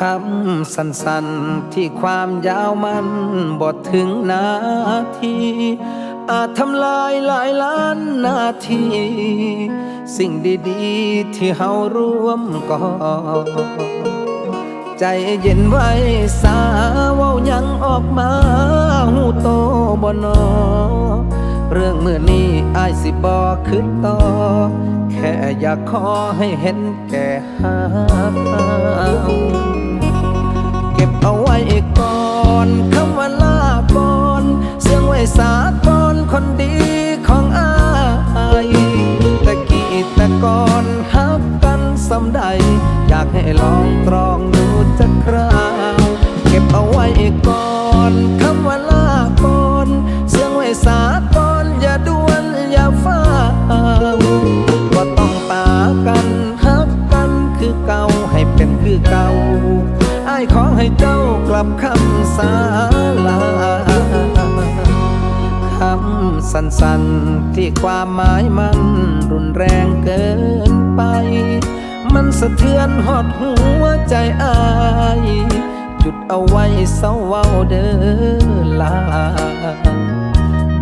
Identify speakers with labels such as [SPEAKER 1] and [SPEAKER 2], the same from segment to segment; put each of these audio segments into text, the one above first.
[SPEAKER 1] คำสั้นๆ ที่ความยาวมันบทถึงนาที อาจทำลายหลายล้านนาที สิ่งดีๆ ที่เฮาร่วมก่อใจเย็นไว้สาว้ายังออกมาหูโตบนอ เรื่องเมื่อนี้อายสิบอขึ้นต่อ แค่อยากขอให้เห็นแก่หาเก็บเอา ก่อนคำว่าลาก่อนเสียงไว้สาก่อนคนดีของอายตะกี้แต่ก่อนฮับกันสำใด อยากให้ลองตรองดูจักคราว เก็บเอาไว้ก่อนคำว่าลาก่อนเสียงไว้สาก่อนอย่าด่วนอย่าฟ้าก็ต้องปากันฮับกันคือเก่าให้เป็นคือเก่าไอ้ขอให้เจ้าับคำสาลาคำสั้นๆที่ความหมายมันรุนแรงเกินไป มันสะเทือนหอดหัวใจอายจุดเอาไว้เศร้าเว้าเด้อลา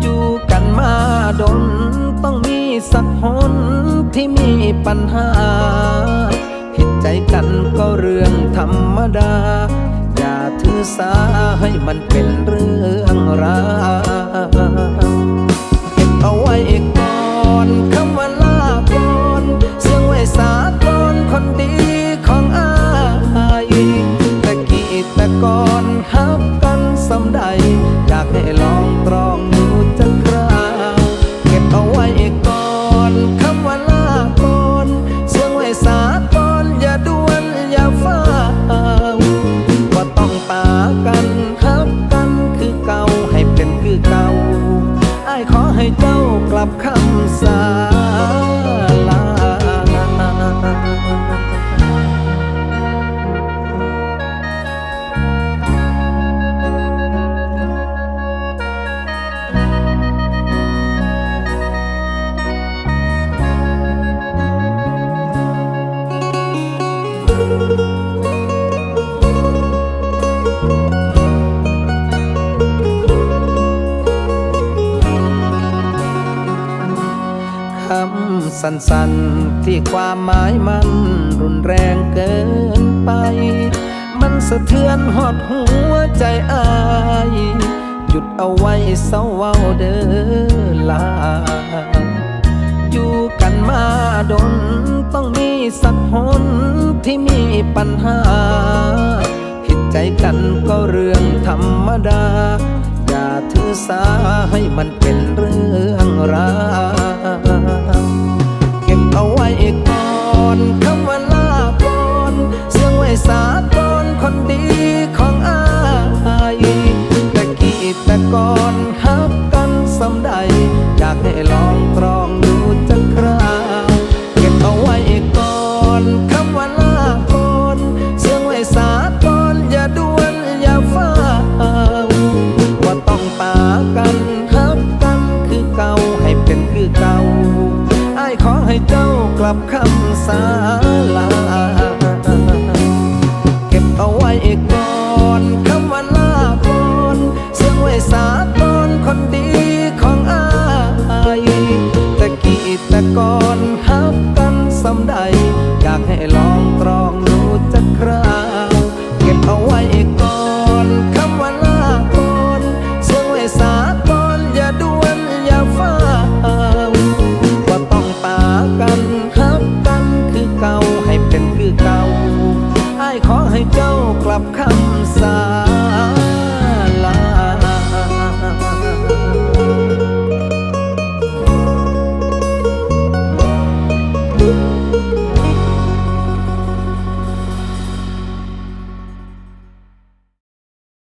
[SPEAKER 1] อยู่กันมาดนต้องมีสักหนที่มีปัญหา ผิดใจกันก็เรื่องธรรมดา ถือสาให้มันเป็นเรื่องราวเก็บเอาไว้ก่อนคำว่าลาก่อนเสียงไว้สาก่อนคนดีของอา กันฮับกันคือเก่าให้เป็นคือเก่าไอ้ขอให้เจ้ากลับคำสา สั้นๆ ที่ความหมายมันรุนแรงเกินไป มันสะเทือนหอดหัวใจอาย หยุดเอาไว้เศร้าเว้าเด้อลา อยู่กันมาดนต้องมีสักหนที่มีปัญหา ผิดใจกันก็เรื่องธรรมดา อย่าถือสาให้มันเป็นเรื่องราว แต่ก่อนฮับกันสำใด อยากให้ลองตรองดูจักคราว เก็บเอาไว้ก่อนคำว่าลาก่อนเสียงไว้สาก่อนอย่าด่วนอย่าฟ้าวว่าต้องปากันฮับกันคือเก่าให้เป็นคือเก่าไอ้ขอให้เจ้ากลับคำสา ขอให้เจ้ากลับคำสา